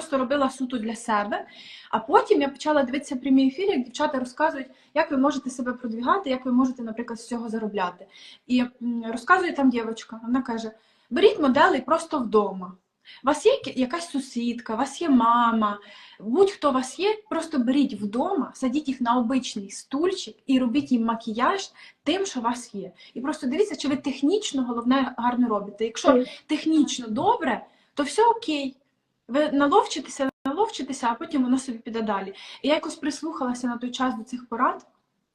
просто робила суто для себе. А потім я почала дивитися прямі ефіри, як дівчата розказують, як ви можете себе продвігати, як ви можете, наприклад, з цього заробляти. І розказує там дівчинка, вона каже: беріть моделей просто вдома. У вас є якась сусідка, у вас є мама, будь-хто у вас є, просто беріть вдома, садіть їх на обичний стульчик і робіть їм макіяж тим, що у вас є. І просто дивіться, чи ви технічно головне гарно робите. Якщо технічно добре, то все окей. Ви наловчитеся, наловчитеся, а потім воно собі піде далі. І я якось прислухалася на той час до цих порад,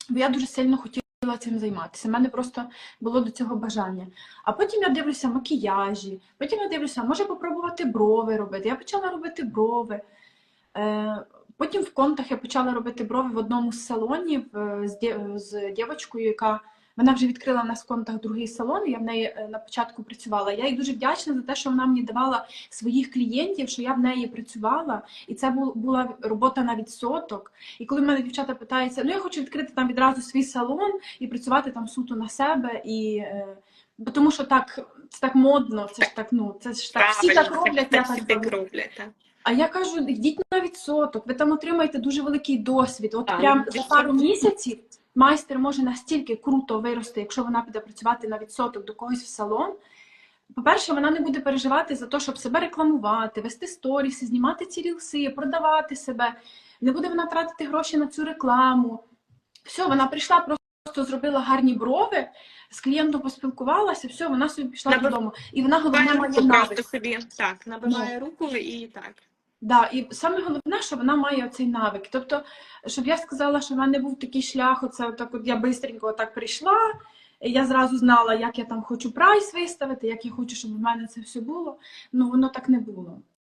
бо я дуже сильно хотіла цим займатися. У мене просто було до цього бажання. А потім я дивлюся макіяжі, потім я дивлюся, може попробувати брови робити. Я почала робити брови. Е, Потім в контах я почала робити брови в одному з салонів е, з, дівчинкою, яка вона вже відкрила в нас в контах другий салон. Я в неї е, на початку працювала. Я їй дуже вдячна за те, що вона мені давала своїх клієнтів, що я в неї працювала, і це бу- була робота на відсоток. І коли в мене дівчата питаються, ну я хочу відкрити там відразу свій салон і працювати там суто на себе, і е, бо тому що так це так модно, це ж так, ну це ж так всі так роблять. я так так роблять. Так. А я кажу, йдіть на відсоток, ви там отримаєте дуже великий досвід. От прям за пару місяців майстер може настільки круто вирости, якщо вона піде працювати на відсоток до когось в салон. По-перше, вона не буде переживати за те, щоб себе рекламувати, вести сторіси, знімати ці рілси, продавати себе. Не буде вона тратити гроші на цю рекламу. Все, вона прийшла, просто зробила гарні брови, з клієнтом поспілкувалася, все, вона собі пішла Набив- додому. І вона головне має навик. собі так, набиває руку і так. Да, і саме головне, що вона має оцей навик. Тобто, щоб я сказала, що в мене був такий шлях, оце отак от я бистренько так прийшла, і я зразу знала, як я там хочу прайс виставити, як я хочу, щоб в мене це все було. Ну воно так не було.